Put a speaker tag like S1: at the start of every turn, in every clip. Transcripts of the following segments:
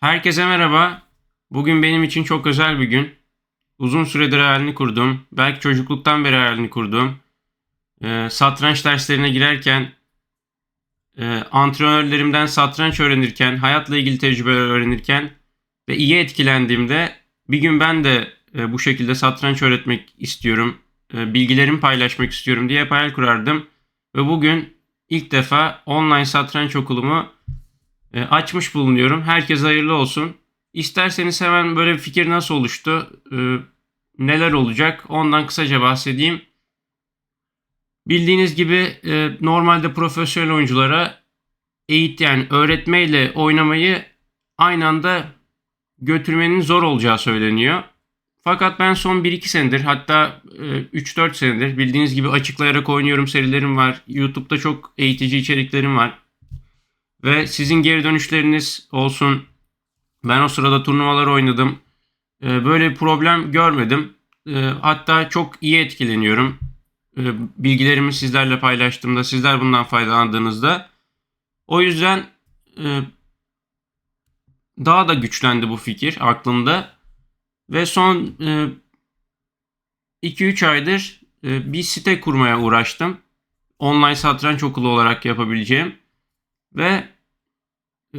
S1: Herkese merhaba. Bugün benim için çok özel bir gün. Uzun süredir hayalini kurduğum, belki çocukluktan beri hayalini kurduğum, e, satranç derslerine girerken, e, antrenörlerimden satranç öğrenirken, hayatla ilgili tecrübeler öğrenirken ve iyi etkilendiğimde bir gün ben de e, bu şekilde satranç öğretmek istiyorum, e, bilgilerimi paylaşmak istiyorum diye hep hayal kurardım. Ve bugün ilk defa online satranç okulumu açmış bulunuyorum. Herkese hayırlı olsun. İsterseniz hemen böyle bir fikir nasıl oluştu, e, neler olacak ondan kısaca bahsedeyim. Bildiğiniz gibi e, normalde profesyonel oyunculara eğit yani öğretmeyle oynamayı aynı anda götürmenin zor olacağı söyleniyor. Fakat ben son 1-2 senedir hatta e, 3-4 senedir bildiğiniz gibi açıklayarak oynuyorum serilerim var. YouTube'da çok eğitici içeriklerim var. Ve sizin geri dönüşleriniz olsun. Ben o sırada turnuvalar oynadım. Ee, Böyle bir problem görmedim. Ee, Hatta çok iyi etkileniyorum. Ee, Bilgilerimi sizlerle paylaştığımda, sizler bundan faydalandığınızda. O yüzden e, daha da güçlendi bu fikir aklımda. Ve son 2-3 aydır e, bir site kurmaya uğraştım. Online satranç okulu olarak yapabileceğim. Ve e,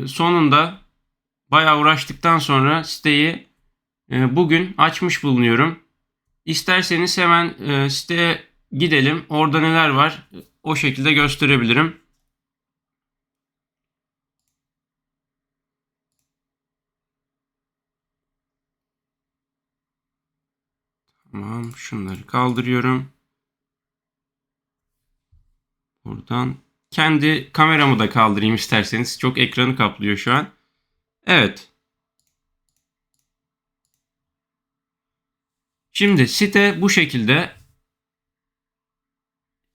S1: sonunda bayağı uğraştıktan sonra siteyi e, bugün açmış bulunuyorum. İsterseniz hemen e, siteye gidelim. Orada neler var o şekilde gösterebilirim. Tamam şunları kaldırıyorum. Buradan kendi kameramı da kaldırayım isterseniz. Çok ekranı kaplıyor şu an. Evet. Şimdi site bu şekilde.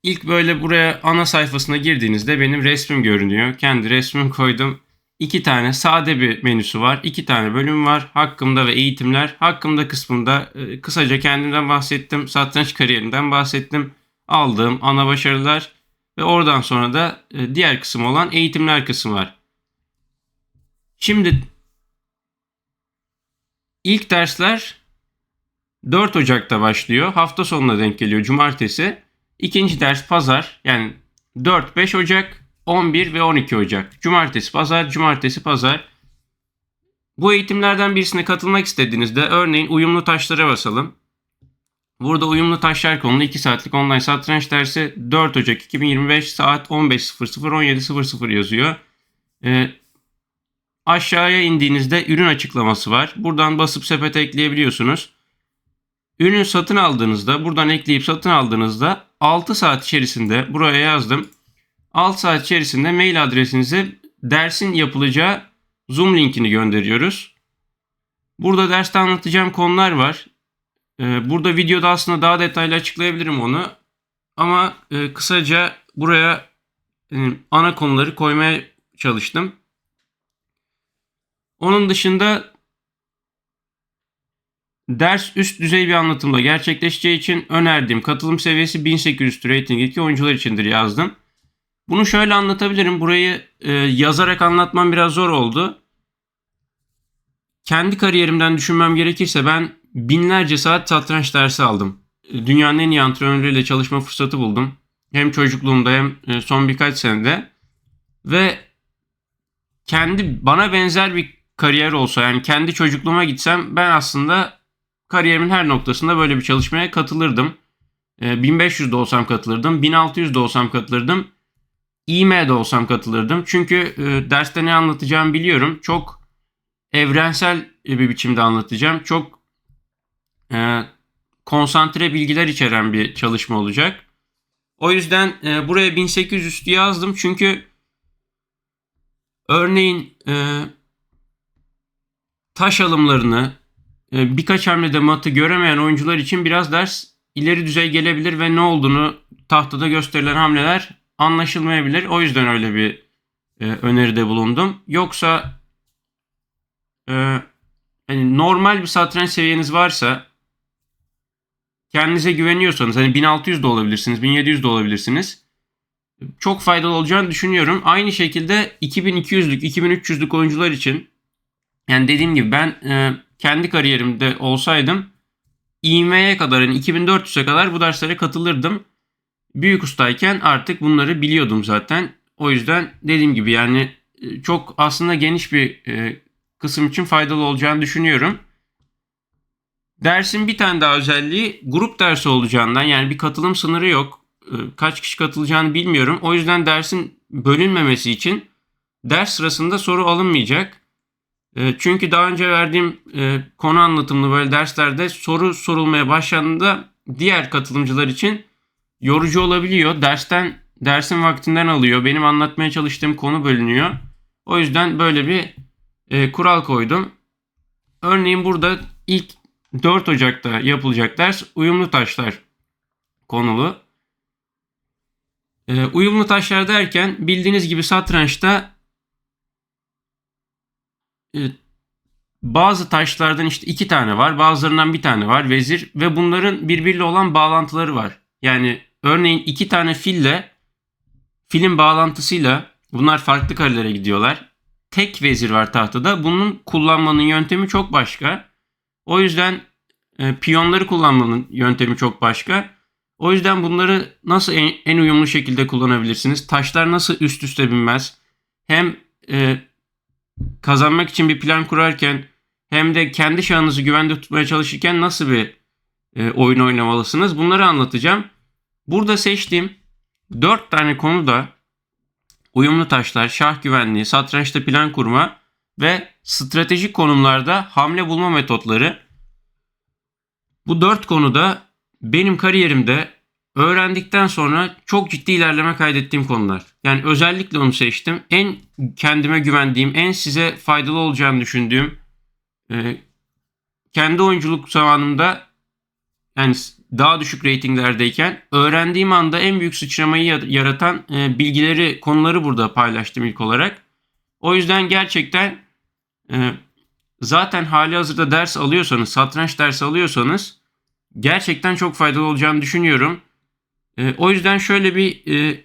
S1: İlk böyle buraya ana sayfasına girdiğinizde benim resmim görünüyor. Kendi resmimi koydum. İki tane sade bir menüsü var. iki tane bölüm var. Hakkımda ve eğitimler. Hakkımda kısmında e, kısaca kendimden bahsettim. Satranç kariyerimden bahsettim. Aldığım ana başarılar ve oradan sonra da e, diğer kısım olan eğitimler kısmı var. Şimdi ilk dersler 4 Ocak'ta başlıyor. Hafta sonuna denk geliyor cumartesi. İkinci ders pazar yani 4-5 Ocak, 11 ve 12 Ocak. Cumartesi pazar, cumartesi pazar. Bu eğitimlerden birisine katılmak istediğinizde örneğin uyumlu taşlara basalım. Burada uyumlu taşlar konulu 2 saatlik online satranç dersi 4 Ocak 2025 saat 15.00 17.00 yazıyor. Ee, aşağıya indiğinizde ürün açıklaması var. Buradan basıp sepete ekleyebiliyorsunuz. Ürünü satın aldığınızda buradan ekleyip satın aldığınızda 6 saat içerisinde buraya yazdım. 6 saat içerisinde mail adresinize dersin yapılacağı Zoom linkini gönderiyoruz. Burada derste anlatacağım konular var. Ee, Burada videoda aslında daha detaylı açıklayabilirim onu. Ama e, kısaca buraya e, ana konuları koymaya çalıştım. Onun dışında ders üst düzey bir anlatımda gerçekleşeceği için önerdiğim katılım seviyesi 1800 ratingdeki oyuncular içindir yazdım. Bunu şöyle anlatabilirim. Burayı e, yazarak anlatmam biraz zor oldu. Kendi kariyerimden düşünmem gerekirse ben binlerce saat satranç dersi aldım. Dünyanın en iyi antrenörleriyle çalışma fırsatı buldum. Hem çocukluğumda hem e, son birkaç senede. Ve kendi bana benzer bir kariyer olsa yani kendi çocukluğuma gitsem ben aslında kariyerimin her noktasında böyle bir çalışmaya katılırdım. E, 1500'de olsam katılırdım. 1600'de olsam katılırdım. İM'de olsam katılırdım. Çünkü e, derste ne anlatacağımı biliyorum. Çok evrensel bir biçimde anlatacağım. Çok e, konsantre bilgiler içeren bir çalışma olacak. O yüzden e, buraya 1800 üstü yazdım çünkü örneğin e, taş alımlarını e, birkaç hamlede matı göremeyen oyuncular için biraz ders ileri düzey gelebilir ve ne olduğunu tahtada gösterilen hamleler anlaşılmayabilir. O yüzden öyle bir e, öneride bulundum. Yoksa e, hani normal bir satranç seviyeniz varsa kendinize güveniyorsanız hani 1600 de olabilirsiniz, 1700 de olabilirsiniz. Çok faydalı olacağını düşünüyorum. Aynı şekilde 2200'lük, 2300'lük oyuncular için Yani dediğim gibi ben e, kendi kariyerimde olsaydım İM'ye kadar yani 2400'e kadar bu derslere katılırdım. Büyük ustayken artık bunları biliyordum zaten. O yüzden dediğim gibi yani e, çok aslında geniş bir e, kısım için faydalı olacağını düşünüyorum. Dersin bir tane daha özelliği grup dersi olacağından yani bir katılım sınırı yok. E, kaç kişi katılacağını bilmiyorum. O yüzden dersin bölünmemesi için ders sırasında soru alınmayacak. E, çünkü daha önce verdiğim e, konu anlatımlı böyle derslerde soru sorulmaya başlandığında diğer katılımcılar için yorucu olabiliyor. Dersten dersin vaktinden alıyor. Benim anlatmaya çalıştığım konu bölünüyor. O yüzden böyle bir e, kural koydum. Örneğin burada ilk 4 Ocak'ta yapılacak ders uyumlu taşlar konulu. E, uyumlu taşlar derken bildiğiniz gibi satrançta e, bazı taşlardan işte iki tane var, bazılarından bir tane var vezir ve bunların birbiriyle olan bağlantıları var. Yani örneğin iki tane fille filin bağlantısıyla bunlar farklı karelere gidiyorlar. Tek vezir var tahtada. Bunun kullanmanın yöntemi çok başka. O yüzden e, piyonları kullanmanın yöntemi çok başka. O yüzden bunları nasıl en, en uyumlu şekilde kullanabilirsiniz? Taşlar nasıl üst üste binmez? Hem e, kazanmak için bir plan kurarken hem de kendi şahınızı güvende tutmaya çalışırken nasıl bir e, oyun oynamalısınız? Bunları anlatacağım. Burada seçtiğim 4 tane konuda uyumlu taşlar, şah güvenliği, satrançta plan kurma ve stratejik konumlarda hamle bulma metotları. Bu 4 konuda benim kariyerimde öğrendikten sonra çok ciddi ilerleme kaydettiğim konular. Yani özellikle onu seçtim. En kendime güvendiğim, en size faydalı olacağını düşündüğüm e, kendi oyunculuk zamanımda yani daha düşük reytinglerdeyken öğrendiğim anda en büyük sıçramayı yaratan e, bilgileri, konuları burada paylaştım ilk olarak. O yüzden gerçekten zaten hali hazırda ders alıyorsanız, satranç dersi alıyorsanız gerçekten çok faydalı olacağını düşünüyorum. E, o yüzden şöyle bir e,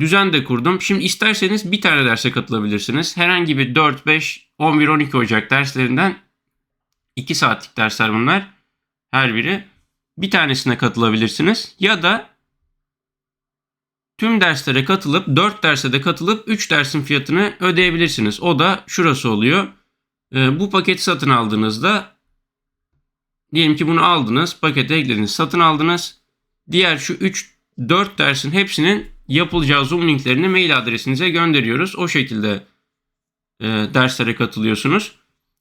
S1: düzen de kurdum. Şimdi isterseniz bir tane derse katılabilirsiniz. Herhangi bir 4, 5, 11, 12 Ocak derslerinden 2 saatlik dersler bunlar. Her biri. Bir tanesine katılabilirsiniz. Ya da tüm derslere katılıp 4 derse de katılıp 3 dersin fiyatını ödeyebilirsiniz. O da şurası oluyor. E, bu paketi satın aldığınızda diyelim ki bunu aldınız, pakete eklediniz, satın aldınız. Diğer şu 3 4 dersin hepsinin yapılacağı Zoom linklerini mail adresinize gönderiyoruz. O şekilde e, derslere katılıyorsunuz.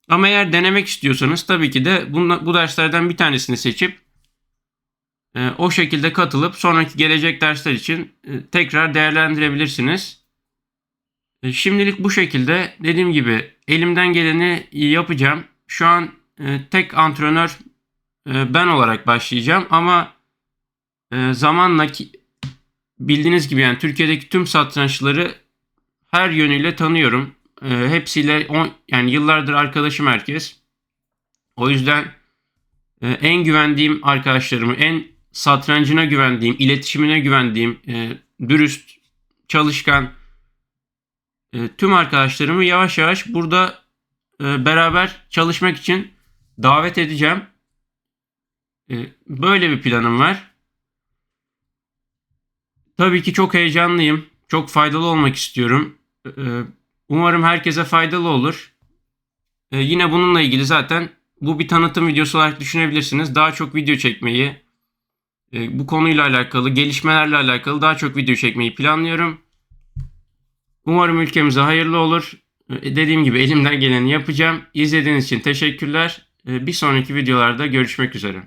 S1: Ama eğer denemek istiyorsanız tabii ki de bu derslerden bir tanesini seçip o şekilde katılıp sonraki gelecek dersler için e, tekrar değerlendirebilirsiniz. E, şimdilik bu şekilde dediğim gibi elimden geleni yapacağım. Şu an e, tek antrenör ben olarak başlayacağım ama zamanla bildiğiniz gibi yani Türkiye'deki tüm satranççıları her yönüyle tanıyorum. Hepsiyle on, yani yıllardır arkadaşım herkes. O yüzden en güvendiğim arkadaşlarımı, en satrancına güvendiğim, iletişimine güvendiğim, e, dürüst, çalışkan e, tüm arkadaşlarımı yavaş yavaş burada e, beraber çalışmak için davet edeceğim. E, böyle bir planım var. Tabii ki çok heyecanlıyım. Çok faydalı olmak istiyorum. Ee, umarım herkese faydalı olur. Ee, yine bununla ilgili zaten bu bir tanıtım videosu olarak düşünebilirsiniz. Daha çok video çekmeyi, e, bu konuyla alakalı, gelişmelerle alakalı daha çok video çekmeyi planlıyorum. Umarım ülkemize hayırlı olur. Ee, dediğim gibi elimden geleni yapacağım. İzlediğiniz için teşekkürler. Bir sonraki videolarda görüşmek üzere.